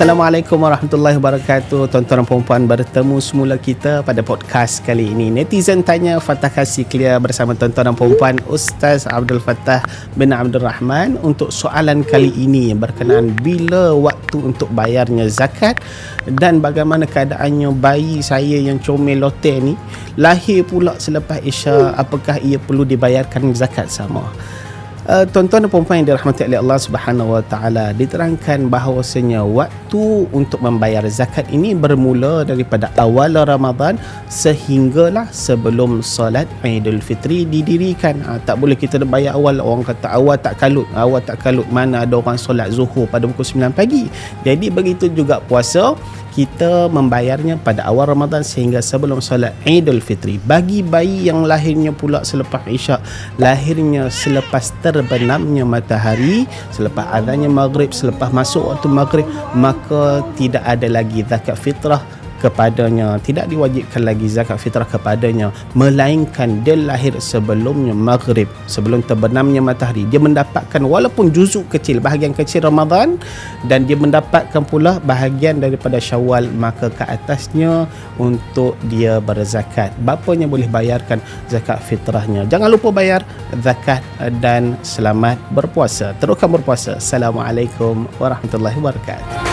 Assalamualaikum warahmatullahi wabarakatuh. Tuan-tuan dan perempuan bertemu semula kita pada podcast kali ini. Netizen tanya Fatah Kasih Clear bersama tuan-tuan dan perempuan Ustaz Abdul Fattah bin Abdul Rahman. Untuk soalan kali ini berkenaan bila waktu untuk bayarnya zakat Dan bagaimana keadaannya bayi saya yang comel lote ni Lahir pula selepas Isya Apakah ia perlu dibayarkan zakat sama? Uh, tuan-tuan dan puan yang dirahmati oleh Allah Subhanahu Wa Taala diterangkan bahawasanya waktu untuk membayar zakat ini bermula daripada awal Ramadan sehinggalah sebelum solat Aidil Fitri didirikan. Uh, tak boleh kita bayar awal orang kata awal tak kalut, awal tak kalut mana ada orang solat Zuhur pada pukul 9 pagi. Jadi begitu juga puasa kita membayarnya pada awal Ramadan sehingga sebelum solat Aidil Fitri. Bagi bayi yang lahirnya pula selepas Isyak, lahirnya selepas terbenamnya matahari, selepas adanya maghrib, selepas masuk waktu maghrib, maka tidak ada lagi zakat fitrah kepadanya. Tidak diwajibkan lagi zakat fitrah kepadanya melainkan dia lahir sebelumnya maghrib sebelum terbenamnya matahari. Dia mendapatkan walaupun juzuk kecil bahagian kecil Ramadan dan dia mendapatkan pula bahagian daripada syawal maka ke atasnya untuk dia berzakat. Bapanya boleh bayarkan zakat fitrahnya. Jangan lupa bayar zakat dan selamat berpuasa. Teruskan berpuasa. Assalamualaikum warahmatullahi wabarakatuh